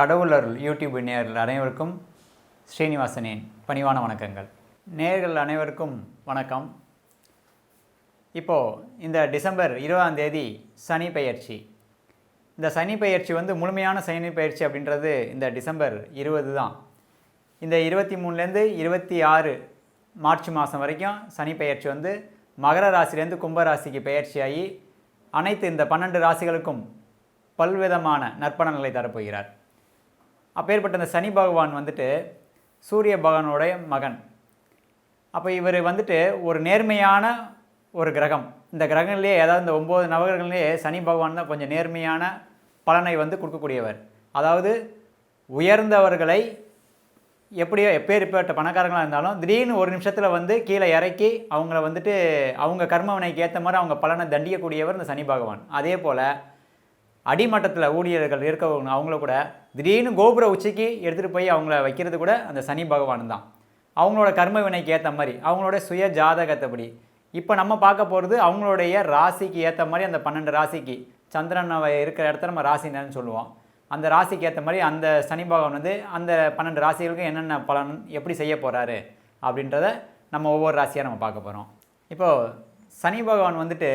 கடவுளர் YouTube நேயர்கள் அனைவருக்கும் ஸ்ரீனிவாசனின் பணிவான வணக்கங்கள். நேயர்கள் அனைவருக்கும் வணக்கம். இப்போது இந்த டிசம்பர் இருபதாம் தேதி சனி பயிற்சி இந்த சனி பயிற்சி வந்து முழுமையான சனி பயிற்சி அப்படின்றது இந்த டிசம்பர் இருபது தான். இந்த இருபத்தி மூணுலேருந்து இருபத்தி ஆறு மார்ச் மாதம் வரைக்கும் சனி பயிற்சி வந்து மகர ராசிலேருந்து கும்ப ராசிக்கு அனைத்து இந்த பன்னெண்டு ராசிகளுக்கும் பல்விதமான நற்பலன்களை தரப்போகிறார். அப்பேற்பட்ட இந்த சனி பகவான் வந்துட்டு சூரிய பகவானுடைய மகன். அப்போ இவர் வந்துட்டு ஒரு நேர்மையான ஒரு கிரகம். இந்த கிரகங்கள்லேயே ஏதாவது இந்த ஒம்பது நவகிரகங்கள்லேயே சனி பகவான் தான் கொஞ்சம் நேர்மையான பலனை வந்து கொடுக்கக்கூடியவர். அதாவது உயர்ந்தவர்களை எப்படியோ எப்பேற்பட்ட பணக்காரங்களாக இருந்தாலும் திடீர்னு ஒரு நிமிஷத்தில் வந்து கீழே இறக்கி அவங்கள வந்துட்டு அவங்க கர்மவினைக்கு ஏற்ற மாதிரி அவங்க பலனை தண்டிக்கக்கூடியவர் இந்த சனி பகவான். அதே போல் அடிமட்டத்தில் ஊழியர்கள் இருக்கவங்க அவங்கள கூட திடீர்னு கோபுர உச்சிக்கு எடுத்துகிட்டு போய் அவங்கள வைக்கிறது கூட அந்த சனி பகவான் தான் அவங்களோட கர்ம வினைக்கு ஏற்ற மாதிரி அவங்களோட சுய ஜாதகத்தைப்படி இப்போ நம்ம பார்க்க போகிறது அவங்களுடைய ராசிக்கு ஏற்ற மாதிரி அந்த பன்னெண்டு ராசிக்கு. சந்திரன் இருக்கிற இடத்துல நம்ம ராசினு சொல்லுவோம். அந்த ராசிக்கு ஏற்ற மாதிரி அந்த சனி பகவான் வந்து அந்த பன்னெண்டு ராசிகளுக்கும் என்னென்ன பலன் எப்படி செய்ய போகிறாரு அப்படின்றத நம்ம ஒவ்வொரு ராசியாக நம்ம பார்க்க போகிறோம் இப்போது சனி பகவான் வந்துட்டு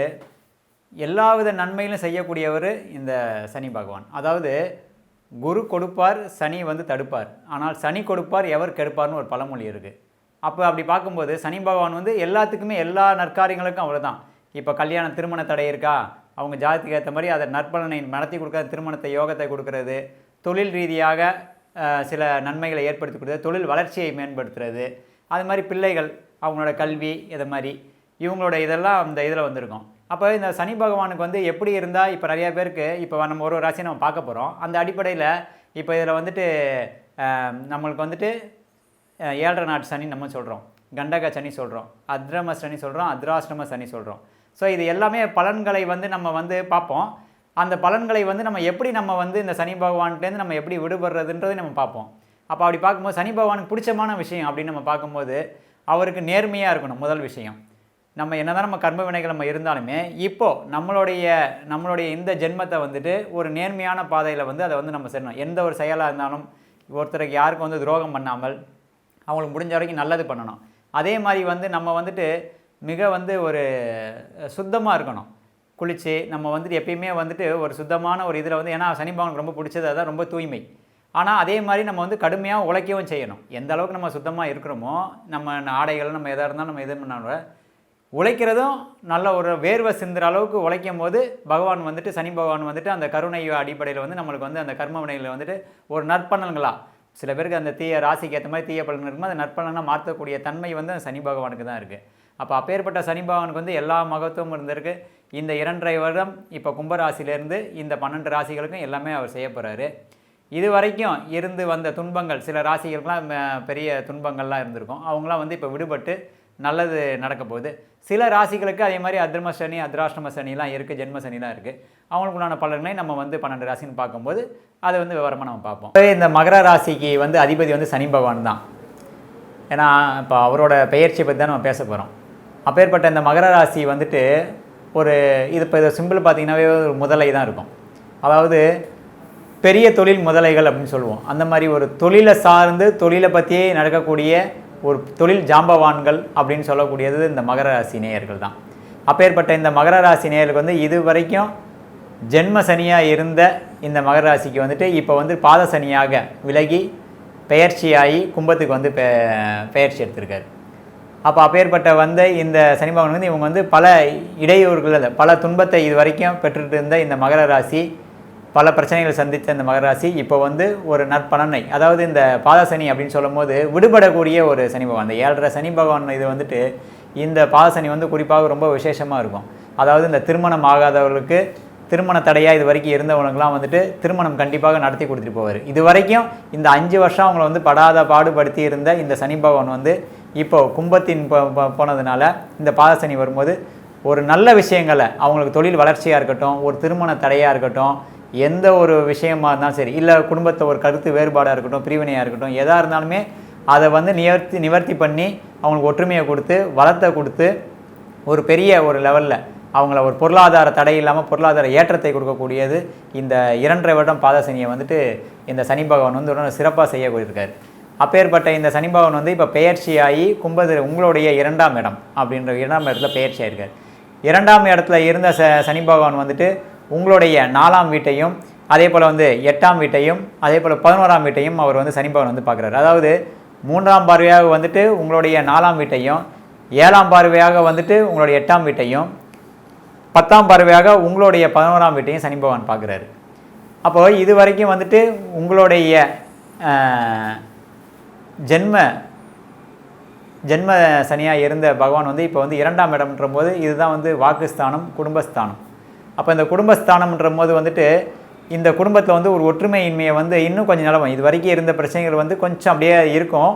எல்லாவித நன்மையிலும் செய்யக்கூடியவர் இந்த சனி பகவான். அதாவது குரு கொடுப்பார் சனி வந்து தடுப்பார். ஆனால் சனி கொடுப்பார் எவர் கெடுப்பார்னு ஒரு பழமொழி இருக்குது அப்போ அப்படி பார்க்கும்போது சனி பகவான் வந்து எல்லாத்துக்குமே எல்லா நற்காரியங்களுக்கும் அவ்வளோ தான் இப்போ கல்யாண திருமண தடை இருக்கா? அவங்க ஜாதிக்கு ஏற்ற மாதிரி அதை நற்பலனை நடத்தி கொடுக்காத திருமணத்தை யோகத்தை கொடுக்கறது. தொழில் ரீதியாக சில நன்மைகளை ஏற்படுத்தி கொடுக்குறது. தொழில் வளர்ச்சியை மேம்படுத்துறது. அது மாதிரி பிள்ளைகள் அவங்களோட கல்வி இதை மாதிரி. இவங்களோட இதெல்லாம் அந்த இதில் வந்திருக்கும். அப்போ இந்த சனி பகவானுக்கு வந்து எப்படி இருந்தால் இப்போ நிறையா பேருக்கு இப்போ நம்ம ஒரு ஒரு ராசியை நம்ம பார்க்க போகிறோம் அந்த அடிப்படையில் இப்போ இதில் வந்துட்டு நம்மளுக்கு வந்துட்டு ஏழரை நாட்டு சனி நம்ம சொல்கிறோம் கண்டக சனி சொல்கிறோம் அத்ரம சனி சொல்கிறோம் அத்ராஷ்டம சனி சொல்கிறோம் ஸோ இது எல்லாமே பலன்களை வந்து நம்ம வந்து பார்ப்போம். அந்த பலன்களை வந்து நம்ம எப்படி நம்ம வந்து இந்த சனி பகவான்கிட்டேருந்து நம்ம எப்படி விடுபடுறதுன்றதை நம்ம பார்ப்போம். அப்போ அப்படி பார்க்கும்போது சனி பகவானுக்கு பிடிச்சமான விஷயம் அப்படின்னு நம்ம பார்க்கும்போது அவருக்கு நேர்மையாக இருக்கணும் முதல் விஷயம். நம்ம என்னதான் நம்ம கர்ம வினைகள் நம்ம இருந்தாலுமே இப்போ நம்மளுடைய நம்மளுடைய இந்த ஜென்மத்தை வந்துட்டு ஒரு நேர்மையான பாதையில் வந்து அதை வந்து நம்ம செய்யணும் எந்த ஒரு செயலாக இருந்தாலும் ஒருத்தருக்கு யாருக்கும் வந்து துரோகம் பண்ணாமல் அவங்களுக்கு முடிஞ்ச வரைக்கும் நல்லது பண்ணணும். அதே மாதிரி வந்து நம்ம வந்துட்டு மிக வந்து ஒரு சுத்தமாக இருக்கணும். குளித்து நம்ம வந்துட்டு எப்பயுமே வந்துட்டு ஒரு சுத்தமான ஒரு இதில் வந்து ஏன்னா சனி பகவானுக்கு ரொம்ப பிடிச்சது அதான் ரொம்ப தூய்மை. ஆனால் அதே மாதிரி நம்ம வந்து கடுமையாக உழைக்கவும் செய்யணும். எந்த அளவுக்கு நம்ம சுத்தமாக இருக்கிறோமோ நம்ம ஆடைகள் நம்ம எதாக இருந்தாலும் நம்ம எது பண்ணாலும் உழைக்கிறதும் நல்ல ஒரு வேர்வை சிந்துற அளவுக்கு உழைக்கும் போது பகவான் வந்துட்டு சனி பகவான் வந்துட்டு அந்த கருணை அடிப்படையில் வந்து நம்மளுக்கு வந்து அந்த கர்ம வினைகளை வந்துட்டு ஒரு நற்பலன்களா சில பேருக்கு அந்த தீய ராசிக்கு ஏற்ற மாதிரி தீய பலன் இருக்குமோ அந்த நற்பலனாக மாற்றக்கூடிய தன்மை வந்து அந்த சனி பகவானுக்கு தான் இருக்குது அப்போ அப்பேற்பட்ட சனி பகவானுக்கு வந்து எல்லா மகத்துவமும் இருந்திருக்கு. இந்த இரண்டரை வருடம் இப்போ கும்பராசிலேருந்து இந்த பன்னெண்டு ராசிகளுக்கும் எல்லாமே அவர் செய்ய போகிறாரு இது வரைக்கும் இருந்து வந்த துன்பங்கள் சில ராசிகளுக்கெலாம் பெரிய துன்பங்கள்லாம் இருந்திருக்கும். அவங்களாம் வந்து இப்போ விடுபட்டு நல்லது நடக்க போகுது. சில ராசிகளுக்கு அதே மாதிரி அத்ரம சனி அத்ராஷ்டம சனிலாம் இருக்குது ஜென்ம சனிலாம் இருக்குது அவங்களுக்கு உண்டான பலன்களை நம்ம வந்து பன்னெண்டு ராசின்னு பார்க்கும்போது அதை வந்து விவரமாக நம்ம பார்ப்போம். இப்ப இந்த மகர ராசிக்கு வந்து அதிபதி வந்து சனி பகவான் தான். ஏன்னா இப்போ அவரோட பெயர்ச்சியை பற்றி தான் நம்ம பேச போகிறோம் அப்பேற்பட்ட இந்த மகர ராசி வந்துட்டு ஒரு இது இப்போ இதை சிம்பிள் பார்த்தீங்கன்னாவே ஒரு முதலை தான் இருக்கும். அதாவது பெரிய தொழில் முதலைகள் அப்படின்னு சொல்லுவோம். அந்த மாதிரி ஒரு தொழிலை சார்ந்து தொழிலை பற்றியே நடக்கக்கூடிய ஒரு தொழில் ஜாம்பவான்கள் அப்படின்னு சொல்லக்கூடியது இந்த மகர ராசி நேயர்கள் தான். அப்பேற்பட்ட இந்த மகர ராசி நேயர்களுக்கு வந்து இது வரைக்கும் ஜென்ம சனியாக இருந்த இந்த மகர ராசிக்கு வந்துட்டு இப்போ வந்து பாத சனியாக விலகி பெயர்ச்சியாகி கும்பத்துக்கு வந்து பெ பெயர்ச்சி எடுத்திருக்காரு. அப்போ அப்பேற்பட்ட வந்த இந்த சனி பகவான் வந்து இவங்க வந்து பல இடையூறுகள் பல துன்பத்தை இது வரைக்கும் பெற்றுட்டு இருந்த இந்த மகர ராசி பல பிரச்சனைகளை சந்தித்த இந்த மகராசி இப்போ வந்து ஒரு நற்பலனை அதாவது இந்த பாதசனி அப்படின்னு சொல்லும்போது விடுபடக்கூடிய ஒரு சனி பகவான். இந்த ஏழரை சனி பகவான் இது வந்துட்டு இந்த பாதசனி வந்து குறிப்பாக ரொம்ப விசேஷமாக இருக்கும். அதாவது இந்த திருமணம் ஆகாதவர்களுக்கு திருமண தடையாக இது வரைக்கும் இருந்தவங்களுக்குலாம் வந்துட்டு திருமணம் கண்டிப்பாக நடத்தி கொடுத்துட்டு போவார். இது வரைக்கும் இந்த அஞ்சு வருஷம் அவங்கள வந்து படாத பாடுபடுத்தி இருந்த இந்த சனி பகவான் வந்து இப்போ கும்பத்தின் போனதுனால இந்த பாதசனி வரும்போது ஒரு நல்ல விஷயங்களை அவங்களுக்கு தொழில் வளர்ச்சியாக இருக்கட்டும் ஒரு திருமண தடையாக இருக்கட்டும் எந்த ஒரு விஷயமா இருந்தாலும் சரி இல்லை குடும்பத்தை ஒரு கருத்து வேறுபாடாக இருக்கட்டும் பிரிவினையாக இருக்கட்டும் எதாக இருந்தாலுமே அதை வந்து நிவர்த்தி நிவர்த்தி பண்ணி அவங்களுக்கு ஒற்றுமையை கொடுத்து வளத்தை கொடுத்து ஒரு பெரிய ஒரு லெவலில் அவங்கள ஒரு பொருளாதார தடை இல்லாமல் பொருளாதார ஏற்றத்தை கொடுக்கக்கூடியது இந்த இரண்டரை வருடம் பாதசனியை வந்துட்டு இந்த சனி பகவான் வந்து உடனே சிறப்பாக செய்யக்கூடியிருக்காரு அப்பேற்பட்ட இந்த சனி பகவான் வந்து இப்போ பெயர்ச்சியாகி கும்பது உங்களுடைய இரண்டாம் இடம் அப்படின்ற இரண்டாம் இடத்துல பெயர்ச்சி இருக்கார் இரண்டாம் இடத்துல இருந்த ச சனி பகவான் வந்துட்டு உங்களுடைய நாலாம் வீட்டையும் அதே போல் வந்து எட்டாம் வீட்டையும் அதே போல் பதினோராம் வீட்டையும் அவர் வந்து சனி பகவான் வந்து பார்க்குறாரு. அதாவது மூன்றாம் பார்வையாக வந்துட்டு உங்களுடைய நாலாம் வீட்டையும் ஏழாம் பார்வையாக வந்துட்டு உங்களுடைய எட்டாம் வீட்டையும் பத்தாம் பார்வையாக உங்களுடைய பதினோராம் வீட்டையும் சனி பகவான் பார்க்குறாரு. அப்போ இது வரைக்கும் வந்துட்டு உங்களுடைய ஜென்ம ஜென்ம சனியாக இருந்த பகவான் வந்து இப்போ வந்து இரண்டாம் இடம்ன்ற போது இதுதான் வந்து வாக்குஸ்தானம் குடும்பஸ்தானம். அப்போ இந்த குடும்பஸ்தானம்ன்ற போது வந்துட்டு இந்த குடும்பத்தில் வந்து ஒரு ஒற்றுமையின்மையை வந்து இன்னும் கொஞ்சம் நிலவும். இது வரைக்கும் இருந்த பிரச்சனைகள் வந்து கொஞ்சம் அப்படியே இருக்கும்.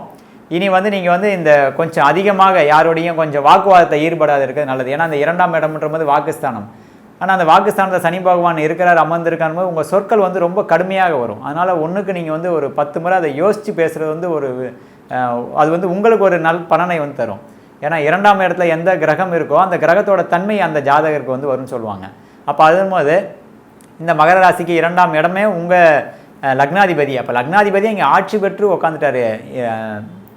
இனி வந்து நீங்கள் வந்து இந்த கொஞ்சம் அதிகமாக யாரோடையும் கொஞ்சம் வாக்குவாதத்தை ஈடுபடாத இருக்கிறது நல்லது. ஏன்னா அந்த இரண்டாம் இடம்ன்ற போது வாக்குஸ்தானம். ஆனால் அந்த வாக்குஸ்தானத்தில் சனி பகவான் இருக்கிறார் அமர்ந்திருக்கான் போது உங்கள் சொற்கள் வந்து ரொம்ப கடுமையாக வரும். அதனால் ஒன்றுக்கு நீங்கள் வந்து ஒரு பத்து முறை அதை யோசித்து பேசுகிறது வந்து ஒரு அது வந்து உங்களுக்கு ஒரு நல் பலனை வந்து தரும். ஏன்னா இரண்டாம் இடத்துல எந்த கிரகம் இருக்கோ அந்த கிரகத்தோட தன்மை அந்த ஜாதகருக்கு வந்து வரும்னு சொல்லுவாங்க. அப்போ அதும்போது இந்த மகர ராசிக்கு இரண்டாம் இடமே உங்கள் லக்னாதிபதி. அப்போ லக்னாதிபதி இங்கே ஆட்சி பெற்று உட்காந்துட்டாரு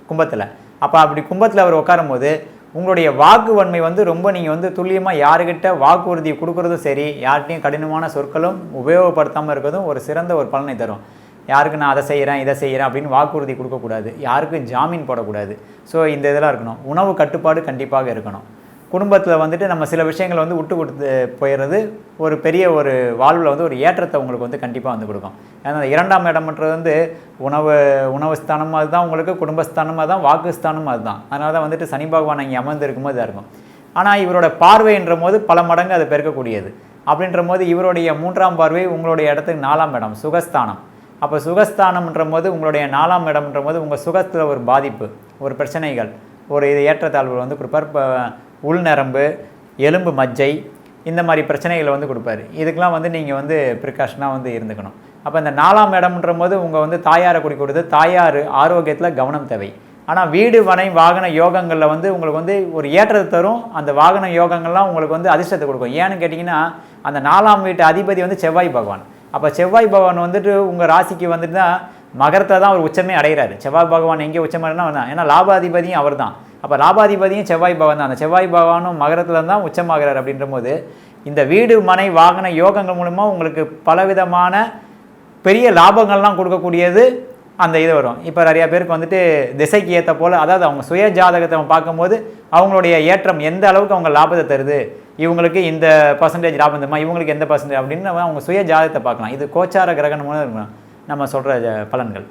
கும்பத்தில். அப்போ அப்படி கும்பத்தில் அவர் உட்காரும் போது உங்களுடைய வாக்கு வன்மை வந்து ரொம்ப நீங்கள் வந்து துல்லியமாக யாருக்கிட்ட வாக்குறுதி கொடுக்குறதும் சரி யார்கிட்டையும் கடினமான சொற்களும் உபயோகப்படுத்தாமல் இருக்கிறதும் ஒரு சிறந்த ஒரு பலனை தரும். யாருக்கு நான் அதை செய்கிறேன் இதை செய்கிறேன் அப்படின்னு வாக்குறுதி கொடுக்கக்கூடாது. யாருக்கும் ஜாமீன் போடக்கூடாது. ஸோ இந்த இதெல்லாம் இருக்கணும். உணவு கட்டுப்பாடு கண்டிப்பாக இருக்கணும். குடும்பத்தில் வந்துட்டு நம்ம சில விஷயங்களை வந்து விட்டு கொடுத்து போயிடுறது ஒரு பெரிய ஒரு வாழ்வில் வந்து ஒரு ஏற்றத்தை உங்களுக்கு வந்து கண்டிப்பாக வந்து கொடுக்கும். ஏன்னா இரண்டாம் இடம்ன்றது வந்து உணவு உணவு ஸ்தானம் அதுதான் உங்களுக்கு குடும்பஸ்தானம் அதுதான் வாக்குஸ்தானம் அதுதான். அதனால தான் வந்துட்டு சனி பகவான் இங்கே அமர்ந்திருக்கும்போது இதாக இருக்கும் ஆனால் இவரோட பார்வைன்ற போது பல மடங்கு அதை பெருக்கக்கூடியது. அப்படின்ற போது இவருடைய மூன்றாம் பார்வை உங்களுடைய இடத்துக்கு நாலாம் இடம் சுகஸ்தானம். அப்போ சுகஸ்தானம்ன்ற போது உங்களுடைய நாலாம் இடம்ன்ற போது உங்கள் சுகத்தில் ஒரு பாதிப்பு ஒரு பிரச்சனைகள் ஒரு இது ஏற்றத்தாழ்வு வந்து கொடுப்பார். இப்போ உள்நரம்பு எலும்பு மஜ்ஜை இந்த மாதிரி பிரச்சனைகளை வந்து கொடுப்பாரு. இதுக்கெலாம் வந்து நீங்கள் வந்து ப்ரிகாஷனாக வந்து இருந்துக்கணும். அப்போ இந்த நாலாம் இடம்ன்ற போது உங்கள் வந்து தாயாரை குடி கொடுத்து தாயார் ஆரோக்கியத்தில் கவனம் தேவை. ஆனால் வீடு வனை வாகன யோகங்களில் வந்து உங்களுக்கு வந்து ஒரு ஏற்றத்தை தரும். அந்த வாகன யோகங்கள்லாம் உங்களுக்கு வந்து அதிர்ஷ்டத்தை கொடுக்கும். ஏன்னு கேட்டிங்கன்னா அந்த நாலாம் வீட்டு அதிபதி வந்து செவ்வாய் பகவான். அப்போ செவ்வாய் பகவான் வந்துட்டு உங்கள் ராசிக்கு வந்துட்டு தான் மகரத்தை தான் அவர் உச்சமே அடைகிறாரு. செவ்வாய் பகவான் எங்கே உச்சமடைனா தான் ஏன்னா லாபாதிபதியும் அவர் தான் அப்போ லாபாதிபதியும் செவ்வாய் பகவான் தான். அந்த செவ்வாய் பகவானும் மகரத்தில் தான் உச்சமாகிறார் அப்படின்ற போது இந்த வீடு மனை வாகன யோகங்கள் மூலமாக உங்களுக்கு பலவிதமான பெரிய லாபங்கள்லாம் கொடுக்கக்கூடியது அந்த இது வரும். இப்போ நிறையா பேருக்கு வந்துட்டு திசைக்கு ஏற்ற போல் அதாவது அவங்க சுய ஜாதகத்தை பார்க்கும்போது அவங்களுடைய ஏற்றம் எந்த அளவுக்கு அவங்க லாபத்தை தருது இவங்களுக்கு இந்த பர்சன்டேஜ் லாபம் தருமா இவங்களுக்கு எந்த பர்சன்டேஜ் அப்படின்னு அவங்க சுய ஜாதகத்தை பார்க்கலாம். இது கோச்சார கிரகணம் இருக்கணும் நம்ம சொல்கிற பலன்கள்.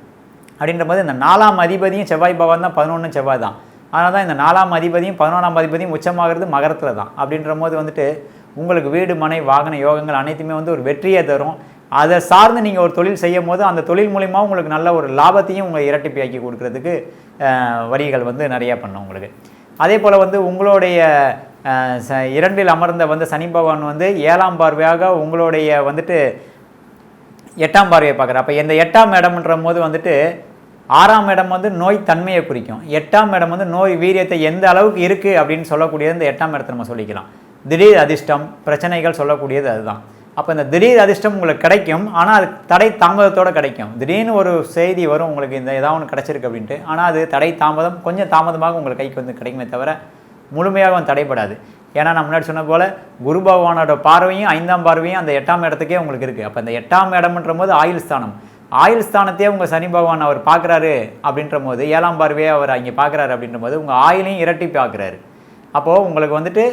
அப்படின்ற போது இந்த நாலாம் அதிபதியும் செவ்வாய் பகவான் தான் பதினொன்று செவ்வாய் தான். அதனால் தான் இந்த நாலாம் அதிபதியும் பதினொன்றாம் அதிபதியும் உச்சமாகிறது மகரத்தில் தான். அப்படின்ற போது வந்துட்டு உங்களுக்கு வீடு மனை வாகன யோகங்கள் அனைத்துமே வந்து ஒரு வெற்றியை தரும். அதை சார்ந்து நீங்கள் ஒரு தொழில் செய்யும் போது அந்த தொழில் மூலிமா உங்களுக்கு நல்ல ஒரு லாபத்தையும் உங்களை இரட்டிப்பியாக்கி கொடுக்கறதுக்கு வரிகள் வந்து நிறையா பண்ணும் உங்களுக்கு. அதே போல் வந்து உங்களுடைய ச- இரண்டில் அமர்ந்த வந்து சனி பகவான் வந்து ஏழாம் பார்வையாக உங்களுடைய வந்துட்டு எட்டாம் பார்வையை பார்க்குற அப்போ இந்த எட்டாம் இடம்ன்ற போது வந்துட்டு ஆறாம் இடம் வந்து நோய் தன்மையை குறிக்கும். எட்டாம் இடம் வந்து நோய் வீரியத்தை எந்த அளவுக்கு இருக்குது அப்படின்னு சொல்லக்கூடியது இந்த எட்டாம் இடத்தை நம்ம சொல்லிக்கலாம். திடீர் அதிர்ஷ்டம் பிரச்சனைகள் சொல்லக்கூடியது அதுதான். அப்போ இந்த திடீர் அதிர்ஷ்டம் உங்களுக்கு கிடைக்கும். ஆனால் அது தடை தாமதத்தோடு கிடைக்கும். திடீர்னு ஒரு செய்தி வரும் உங்களுக்கு இந்த ஏதாவது ஒன்று கிடச்சிருக்கு அப்படின்ட்டு. ஆனால் அது தடை தாமதம் கொஞ்சம் தாமதமாக உங்கள் கைக்கு வந்து கிடைக்குமே தவிர முழுமையாக வந்து தடைப்படாது ஏன்னா நான் முன்னாடி சொன்ன போல் குரு பகவானோட பார்வையும் ஐந்தாம் பார்வையும் அந்த எட்டாம் இடத்துக்கே உங்களுக்கு இருக்குது அப்போ இந்த எட்டாம் இடம்ன்ற போது ஆயுள் ஸ்தானம். ஆயுள் ஸ்தானத்தையே உங்கள் சனி பகவான் அவர் பார்க்குறாரு அப்படின்ற போது ஏழாம் பார்வையே அவர் அங்கே பார்க்குறாரு அப்படின்ற போது உங்கள் ஆயிலையும் இரட்டி பார்க்குறாரு. அப்போது உங்களுக்கு வந்துட்டு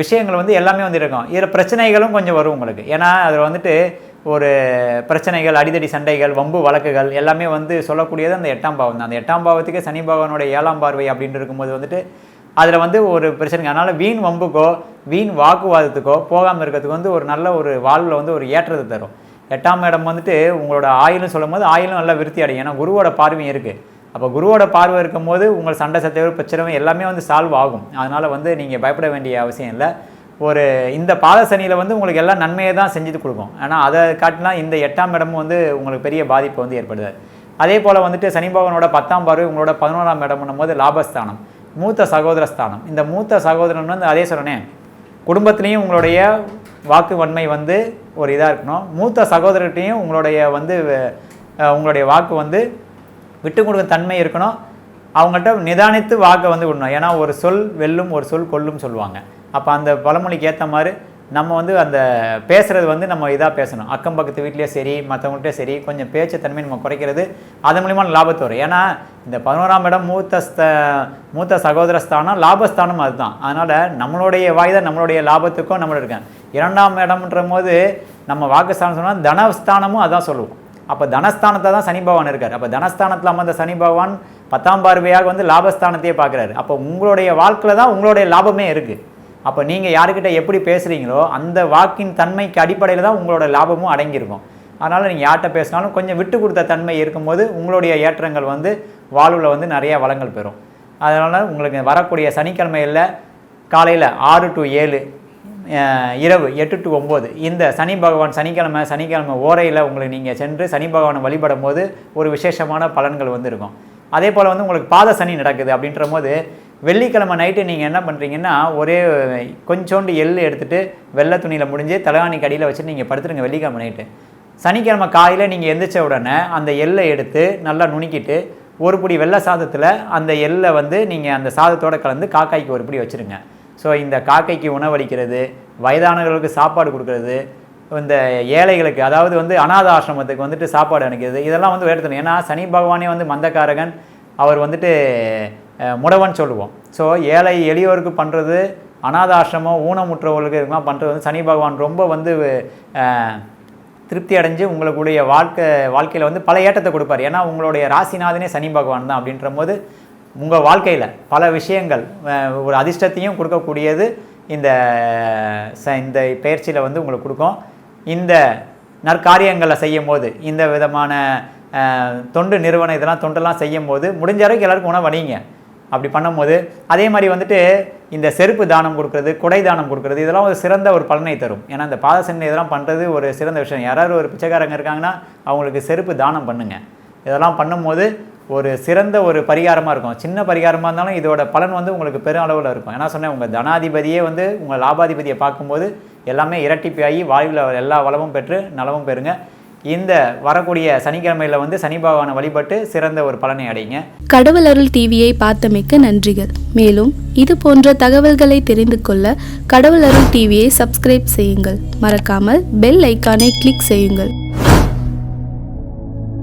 விஷயங்கள் வந்து எல்லாமே வந்து இருக்கும் இதில் பிரச்சனைகளும் கொஞ்சம் வரும் உங்களுக்கு. ஏன்னா அதில் வந்துட்டு ஒரு பிரச்சனைகள் அடிதடி சண்டைகள் வம்பு வழக்குகள் எல்லாமே வந்து சொல்லக்கூடியது அந்த எட்டாம் பாவம் தான். அந்த எட்டாம் பாவத்துக்கு சனி பகவானோட ஏழாம் பார்வை அப்படின்னு இருக்கும்போது வந்துட்டு அதில் வந்து ஒரு பிரச்சனை அதனால் வீண் வம்புக்கோ வீண் வாக்குவாதத்துக்கோ போகாமல் இருக்கிறதுக்கு வந்து ஒரு நல்ல ஒரு வாழ்வில் வந்து ஒரு ஏற்றத்தை தரும். எட்டாம் இடம் வந்துட்டு உங்களோட ஆயிலும் சொல்லும் போது ஆயிலும் நல்லா விருத்தி அடையும். ஏன்னா குருவோட பார்வையும் இருக்குது அப்போ குருவோட பார்வை இருக்கும்போது உங்கள் சண்டை சச்சரவு பிரச்சனை எல்லாமே வந்து சால்வ் ஆகும். அதனால் வந்து நீங்கள் பயப்பட வேண்டிய அவசியம் இல்லை. ஒரு இந்த பாலசனியில் வந்து உங்களுக்கு எல்லாம் நன்மையை தான் செஞ்சுட்டு கொடுக்கும். ஆனால் அதை காட்டினா இந்த எட்டாம் இடமும் வந்து உங்களுக்கு பெரிய பாதிப்பு வந்து ஏற்படுது. அதே போல் வந்துட்டு சனி பகவானோட பத்தாம் பார்வை உங்களோட பதினோராம் இடம்னும் போது லாபஸ்தானம் மூத்த சகோதர ஸ்தானம் இந்த மூத்த சகோதரன் வந்து அதே சொல்கிறேனே குடும்பத்துலேயும் உங்களுடைய வாக்கு வன்மை வந்து ஒரு இதாக இருக்கணும். மூத்த சகோதரர்கிட்டையும் உங்களுடைய வந்து உங்களுடைய வாக்கு வந்து விட்டு கொடுக்கும் தன்மை இருக்கணும். அவங்கள்ட்ட நிதானித்து வாக்கை வந்து விடணும். ஏன்னா ஒரு சொல் வெல்லும் ஒரு சொல் கொல்லும் சொல்லுவாங்க. அப்போ அந்த பழமொழிக்கு ஏற்ற மாதிரி நம்ம வந்து அந்த பேசுகிறது வந்து நம்ம இதாக பேசணும். அக்கம் பக்கத்து வீட்லேயே சரி மற்றவங்கள்ட்டே சரி கொஞ்சம் பேச்சு தன்மை நம்ம குறைக்கிறது அது மூலிமா லாபத்து வரும். ஏன்னா இந்த பதினோராம் இடம் மூத்த ஸ்த மூத்த சகோதர ஸ்தானம் லாபஸ்தானம் அதுதான். அதனால் நம்மளுடைய வாய் தான் நம்மளுடைய லாபத்துக்கும் நம்மளோட இருக்கேன் இரண்டாம் இடம்ன்ற போது நம்ம வாக்குஸ்தானம் சொன்னால் தனஸ்தானமும் அதான் சொல்லுவோம். அப்போ தனஸ்தானத்தை தான் சனி பகவான் இருக்கார். அப்போ தனஸ்தானத்தில் அமர்ந்த சனி பகவான் பத்தாம் பார்வையாக வந்து லாபஸ்தானத்தையே பார்க்குறாரு. அப்போ உங்களுடைய வாழ்க்கையில் தான் உங்களுடைய லாபமே இருக்குது அப்போ நீங்கள் யாருக்கிட்ட எப்படி பேசுகிறீங்களோ அந்த வாக்கின் தன்மைக்கு அடிப்படையில் தான் உங்களோட லாபமும் அடங்கியிருக்கும். அதனால் நீங்கள் யார்கிட்ட பேசினாலும் கொஞ்சம் விட்டு கொடுத்த தன்மை இருக்கும்போது உங்களுடைய ஏற்றங்கள் வந்து வாழ்வில் வந்து நிறைய வளங்கள் பெறும். அதனால் உங்களுக்கு வரக்கூடிய சனிக்கிழமையில் காலையில் ஆறு டு ஏழு இரவு எட்டு டு ஒம்பது. இந்த சனி பகவான் சனிக்கிழமை சனிக்கிழமை ஓரையில் உங்களுக்கு நீங்கள் சென்று சனி பகவானை வழிபடும் போது ஒரு விசேஷமான பலன்கள் வந்து இருக்கும் அதே போல் வந்து உங்களுக்கு பாத சனி நடக்குது அப்படின்ற போது வெள்ளிக்கிழமை நைட்டு நீங்கள் என்ன பண்ணுறீங்கன்னா ஒரே கொஞ்சோண்டு எள் எடுத்துகிட்டு வெள்ளை துணியில் முடிஞ்சு தலைகாணிக்கு அடியில் வச்சுட்டு நீங்கள் படுத்துருங்க வெள்ளிக்கிழமை நைட்டு சனிக்கிழமை காலையில் நீங்கள் எந்திரிச்ச உடனே அந்த எள்ளை எடுத்து நல்லா நுணுக்கிட்டு ஒரு பிடி வெள்ளை சாதத்தில் அந்த எள்ளை வந்து நீங்கள் அந்த சாதத்தோட கலந்து காக்காய்க்கு ஒரு பிடி வச்சுருங்க. ஸோ இந்த காக்கைக்கு உணவளிக்கிறது வயதானவர்களுக்கு சாப்பாடு கொடுக்கறது இந்த ஏழைகளுக்கு அதாவது வந்து அனாத ஆசிரமத்துக்கு வந்துட்டு சாப்பாடு அனுக்கிறது இதெல்லாம் வந்து உயர்த்தணும். ஏன்னா சனி பகவானே வந்து மந்தக்காரகன் அவர் வந்துட்டு முடவன் சொல்லுவோம். ஸோ ஏழை எளியோருக்கு பண்ணுறது அனாத ஆசிரமம் ஊனமுற்றவர்களுக்கு இதுமாதிரி பண்ணுறது வந்து சனி பகவான் ரொம்ப வந்து திருப்தி அடைஞ்சு உங்களுடைய வாழ்க்கை வாழ்க்கையில் வந்து பல ஏற்றத்தை கொடுப்பார். ஏன்னா உங்களுடைய ராசிநாதனே சனி பகவான் தான் அப்படின்ற போது உங்கள் வாழ்க்கையில் பல விஷயங்கள் ஒரு அதிர்ஷ்டத்தையும் கொடுக்கக்கூடியது இந்த ச இந்த பயிற்சியில் வந்து உங்களுக்கு கொடுக்கும். இந்த நற்காரியங்களை செய்யும் போது இந்த விதமான தொண்டு நிறுவனம் இதெல்லாம் தொண்டெல்லாம் செய்யும் போது முடிஞ்ச அளவுக்கு எல்லாருக்கும் உணவு அணிங்க. அப்படி பண்ணும்போது அதே மாதிரி வந்துட்டு இந்த செருப்பு தானம் கொடுக்குறது குடை தானம் கொடுக்குறது இதெல்லாம் ஒரு சிறந்த ஒரு பலனை தரும். ஏன்னா இந்த பாதசனை இதெல்லாம் பண்ணுறது ஒரு சிறந்த விஷயம். யாராவது ஒரு பிச்சைக்காரங்க இருக்காங்கன்னா அவங்களுக்கு செருப்பு தானம் பண்ணுங்க. இதெல்லாம் பண்ணும்போது ஒரு சிறந்த ஒரு பரிகாரமாக இருக்கும். சின்ன பரிகாரமாக இருந்தாலும் இதோட பலன் வந்து உங்களுக்கு பெரும் அளவில் இருக்கும். ஏன்னா சொன்னேன் உங்கள் தனாதிபதியே வந்து உங்கள் லாபாதிபதியை பார்க்கும்போது எல்லாமே இரட்டிப்பாகி வாழ்வில் எல்லா வளமும் பெற்று நலமும் பெறுங்க. இந்த வரக்கூடிய சனிக்கிழமையில் வந்து சனி பகவானை வழிபட்டு சிறந்த ஒரு பலனை அடைங்க கடவுள் அருள் டிவியை பார்த்தமைக்க நன்றிகள். மேலும் இது போன்ற தகவல்களை தெரிந்து கொள்ள கடவுள் அருள் டிவியை சப்ஸ்கிரைப் செய்யுங்கள். மறக்காமல் பெல் ஐக்கானை கிளிக் செய்யுங்கள்.